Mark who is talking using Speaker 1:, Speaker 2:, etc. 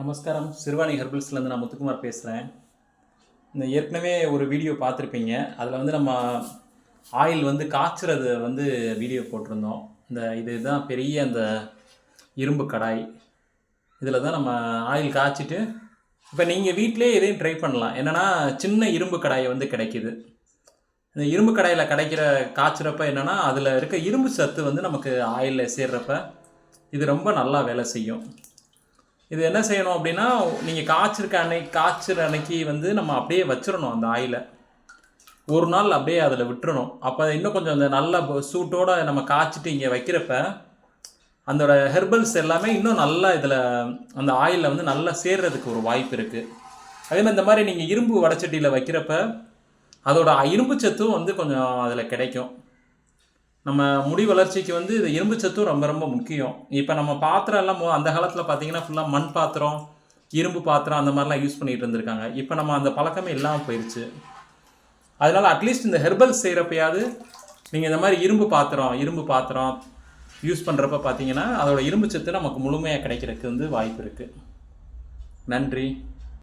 Speaker 1: நமஸ்காரம். சிறுவாணி ஹெர்பல்ஸ்லேருந்து நான் முத்துக்குமார் பேசுகிறேன் இந்த ஏற்கனவே ஒரு வீடியோ பார்த்துருப்பீங்க. அதில் வந்து நம்ம ஆயில் வந்து காய்ச்சுறது வந்து வீடியோ போட்டிருந்தோம். இந்த இதுதான் பெரிய அந்த இரும்பு கடாய். இதில் தான் நம்ம ஆயில் காய்ச்சிட்டு இப்போ நீங்கள் வீட்டிலே இதையும் ட்ரை பண்ணலாம். என்னென்னா சின்ன இரும்பு கடாய் வந்து கிடைக்கிது. இந்த இரும்பு கடாயில் கிடைக்கிற காய்ச்சுறப்ப என்னென்னா அதில் இருக்க இரும்பு சத்து வந்து நமக்கு ஆயிலில் சேர்றப்ப இது ரொம்ப நல்லா வேலை செய்யும். இது என்ன செய்யணும் அப்படின்னா நீங்கள் காய்ச்சிருக்க அன்னைக்கு காய்ச்சிற அன்னைக்கு வந்து நம்ம அப்படியே வச்சிடணும் அந்த ஆயிலை. ஒரு நாள் அப்படியே அதில் விட்டுறணும். அப்போ இன்னும் கொஞ்சம் அந்த நல்ல சூட்டோட நம்ம காய்ச்சிட்டு இங்கே வைக்கிறப்ப அதோட ஹெர்பல்ஸ் எல்லாமே இன்னும் நல்லா இதில் அந்த ஆயிலில் வந்து நல்லா சேர்றதுக்கு ஒரு வாய்ப்பு இருக்குது அதே மாதிரி இந்த மாதிரி நீங்கள் இரும்பு வடச்சட்டியில் வைக்கிறப்ப அதோட இரும்பு சத்தும் வந்து கொஞ்சம் அதில் கிடைக்கும். நம்ம முடி வளர்ச்சிக்கு வந்து இது இரும்பு சத்தும் ரொம்ப ரொம்ப முக்கியம். இப்போ நம்ம பாத்திரம் எல்லாம் அந்த காலத்தில் பார்த்தீங்கன்னா ஃபுல்லாக மண் பாத்திரம் இரும்பு பாத்திரம் அந்த மாதிரிலாம் யூஸ் பண்ணிட்டு இருந்திருக்காங்க. இப்போ நம்ம அந்த பழக்கமே இல்லாமல் போயிடுச்சு அதனால் அட்லீஸ்ட் இந்த ஹெர்பல்ஸ் செய்கிறப்பையாவது நீங்கள் இந்த மாதிரி இரும்பு பாத்திரம் இரும்பு பாத்திரம் யூஸ் பண்ணுறப்ப பார்த்தீங்கன்னா அதோட இரும்பு சத்து நமக்கு முழுமையாக கிடைக்கிறதுக்கு வந்து வாய்ப்பு இருக்குது நன்றி.